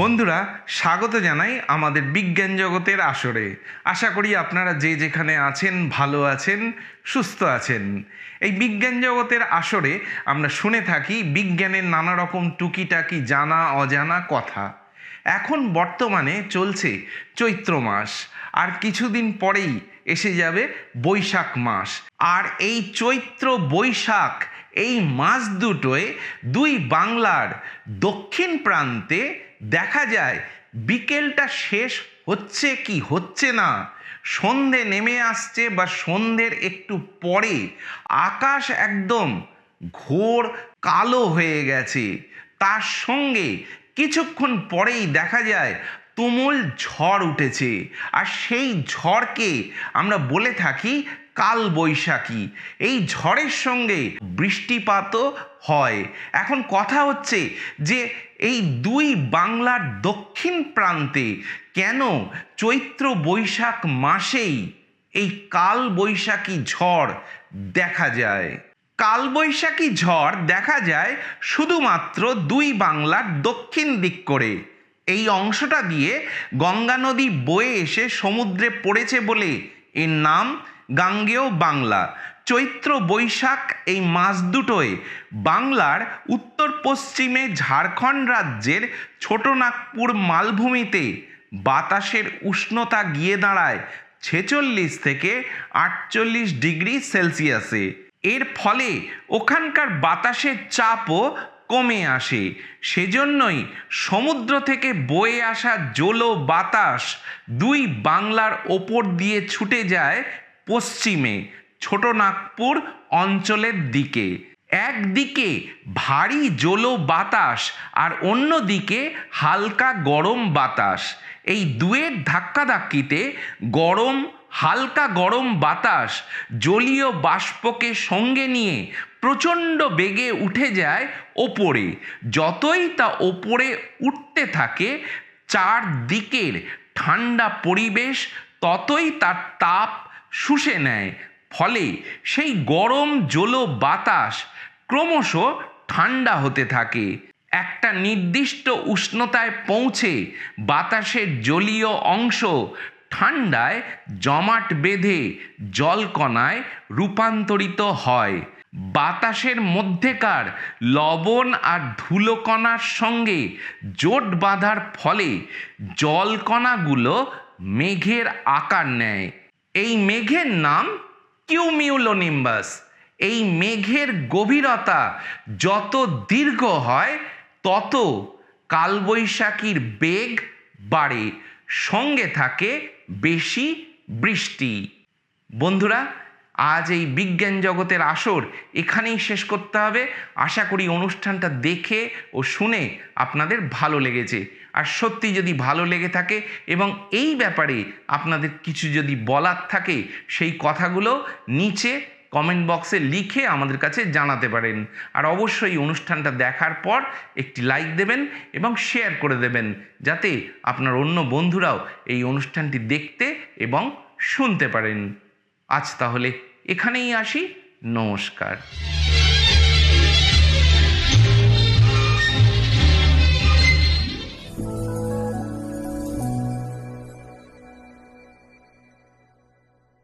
বন্ধুরা, স্বাগত জানাই আমাদের বিজ্ঞান জগতের আসরে। আশা করি আপনারা যে যেখানে আছেন, ভালো আছেন, সুস্থ আছেন। এই বিজ্ঞান জগতের আসরে আমরা শুনে থাকি বিজ্ঞানের নানা রকম টুকিটাকি জানা, অজানা কথা। এখন বর্তমানে চলছে চৈত্র মাস, আর কিছুদিন পরেই এসে যাবে বৈশাখ মাস। আর এই চৈত্র বৈশাখ, এই মাস দুটোয় দুই বাংলার দক্ষিণ প্রান্তে দেখা যায় বিকেলটা শেষ হচ্ছে কি হচ্ছে না। সন্ধে নেমে আসছে বা সন্ধ্যের একটু পরে আকাশ একদম ঘোর কালো হয়ে গেছে। তার সঙ্গে কিছুক্ষণ পরেই দেখা যায় তুমুল ঝড় উঠেছে। আর সেই ঝড়কে আমরা বলে থাকি কাল বৈশাখী এই ঝড়ের সঙ্গে বৃষ্টিপাতও হয়। এখন কথা হচ্ছে যে এই দুই বাংলার দক্ষিণ প্রান্তে কেন চৈত্র বৈশাখ মাসেই এই কাল বৈশাখী ঝড় দেখা যায়? কালবৈশাখী ঝড় দেখা যায় শুধুমাত্র দুই বাংলার দক্ষিণ দিক করে। এই অংশটা দিয়ে গঙ্গা নদী বয়ে এসে সমুদ্রে পড়েছে বলে এর নাম গাঙ্গেয় বাংলা। চৈত্র বৈশাখ এই মাস দুটোয় বাংলার উত্তর পশ্চিমে ঝাড়খণ্ড রাজ্যের ছোটনাগপুর মালভূমিতে বাতাসের উষ্ণতা গিয়ে দাঁড়ায় ছেচল্লিশ থেকে আটচল্লিশ ডিগ্রি সেলসিয়াসে। এর ফলে ওখানকার বাতাসের চাপও কমে আসে। সেজন্যই সমুদ্র থেকে বয়ে আসা জলো বাতাস দুই বাংলার ওপর দিয়ে ছুটে যায় পশ্চিমে ছোটনাগপুর অঞ্চলের দিকে। একদিকে ভারী জলো বাতাস আর অন্যদিকে হালকা গরম বাতাস। এই দুয়ের ধাক্কাধাক্কিতে গরম, হালকা গরম বাতাস জলীয় বাষ্পকে সঙ্গে নিয়ে প্রচণ্ড বেগে উঠে যায় ওপরে। যতই তা ওপরে উঠতে থাকে, চারদিকের ঠান্ডা পরিবেশ ততই তার তাপ শুষে নেয়। ফলে সেই গরম, জলো বাতাস ক্রমশ ঠান্ডা হতে থাকে। একটা নির্দিষ্ট উষ্ণতায় পৌঁছে বাতাসের জলীয় অংশ ঠান্ডায় জমাট বেঁধে জলকণায় রূপান্তরিত হয়। বাতাসের মধ্যেকার লবণ আর ধুলোকণার সঙ্গে জোট বাঁধার ফলে জলকণাগুলো মেঘের আকার নেয়। এই মেঘের নাম কিউমিউলোনিম্বাস। এই মেঘের গভীরতা যত দীর্ঘ হয়, তত কালবৈশাখীর বেগ বাড়ে। সঙ্গে থাকে বেশি বৃষ্টি। বন্ধুরা আজ এই বিজ্ঞান জগতের আসর এখানেই শেষ করতে হবে। আশা করি অনুষ্ঠানটা দেখে ও শুনে আপনাদের ভালো লেগেছে। আর সত্যি যদি ভালো লেগে থাকে এবং এই ব্যাপারে আপনাদের কিছু যদি বলার থাকে, সেই কথাগুলো নিচে কমেন্ট বক্সে লিখে আমাদের কাছে জানাতে পারেন। আর অবশ্যই অনুষ্ঠানটা দেখার পর একটি লাইক দেবেন এবং শেয়ার করে দেবেন, যাতে আপনার অন্য বন্ধুরাও এই অনুষ্ঠানটি দেখতে এবং শুনতে পারেন। আজ তাহলে এখানেই আসি। নমস্কার।